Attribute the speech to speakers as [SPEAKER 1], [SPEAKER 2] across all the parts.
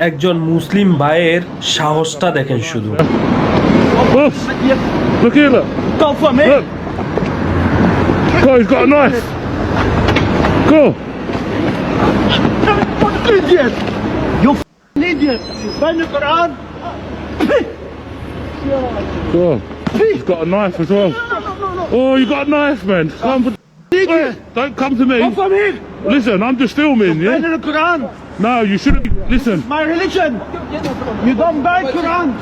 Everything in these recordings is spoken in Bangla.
[SPEAKER 1] একজন মুসলিম ভাইয়ের সাহসটা দেখেন শুধু
[SPEAKER 2] Look, look here, look.
[SPEAKER 3] Go for me.
[SPEAKER 2] Look. Oh, he's got a knife. Go.
[SPEAKER 3] Fucking idiot. You fucking idiot. You bend the Quran.
[SPEAKER 2] Go. He's got a knife as well. Oh, you got a knife, man. Come for...
[SPEAKER 3] Idiot.
[SPEAKER 2] Don't come to
[SPEAKER 3] Go
[SPEAKER 2] me.
[SPEAKER 3] for me.
[SPEAKER 2] Listen, I'm just filming,
[SPEAKER 3] Bend
[SPEAKER 2] yeah?
[SPEAKER 3] the Quran.
[SPEAKER 2] No, you shouldn't. Listen.
[SPEAKER 3] My religion. You don't bend Quran.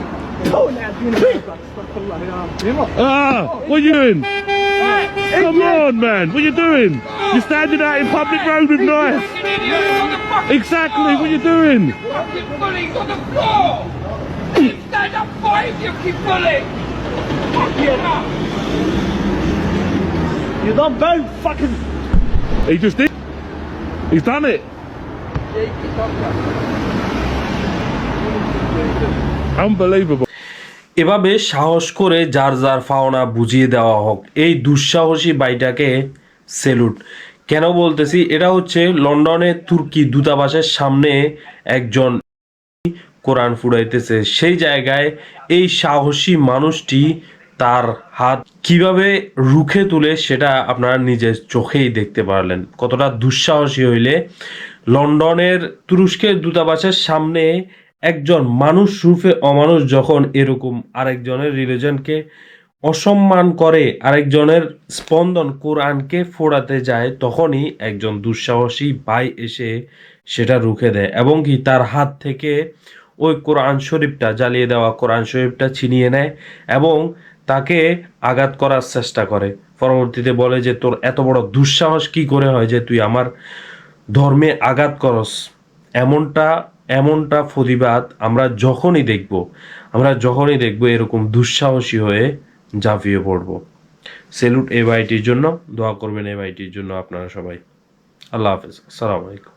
[SPEAKER 2] Ah, what are you doing? Come on, man. What are you doing? You're standing out in public road with knife. Exactly. What are you doing?
[SPEAKER 4] Fucking bullying on the floor! Stand up for him, you keep bullying! Fucking hell!
[SPEAKER 3] You don't bend fucking.
[SPEAKER 2] He just did. He's done it.
[SPEAKER 1] এভাবে সাহস করে যার যার পাওনা বুঝিয়ে দেওয়া হোক, এই দুঃসাহসী বাইটাকে সেলুট কেন বলতেছি? এটা হচ্ছে লন্ডনে তুর্কি দূতাবাসের সামনে একজন কোরআন ফুড়াইতেছে সেই জায়গায় এই সাহসী মানুষটি তার হাত কীভাবে রুখে তুলে সেটা আপনারা নিজের চোখেই দেখতে পারলেন। কতটা দুঃসাহসী হইলে লন্ডনের তুরস্কের দূতাবাসের সামনে একজন মানুষ রূপে অমানুষ যখন এরকম আরেকজনের রিলিজনকে অসম্মান করে, আরেকজনের স্পন্দন কোরআনকে ফোড়াতে যায়, তখনই একজন দুঃসাহসী ভাই এসে সেটা রুখে দেয় এবং কি তার হাত থেকে ওই কোরআন শরীফটা জ্বালিয়ে দেওয়া, কোরআন শরীফটা ছিনিয়ে নেয় এবং তাকে আঘাত করার চেষ্টা করে। পরবর্তীতে বলে যে, তোর এত বড় দুঃসাহস কি করে হয় যে, তুই আমার ধর্মে আঘাত করস, এমনটা এমনটা ফরিবাদ আমরা যখনই দেখব, আমরা যখনই দেখব এরকম দুঃসাহসী হয়ে ঝাঁপিয়ে পড়ব। সেলুট এ ভাইটির জন্য, দোয়া করবেন এ ভাইটির জন্য আপনারা সবাই। আল্লাহ হাফেজ। আসসালামু আলাইকুম।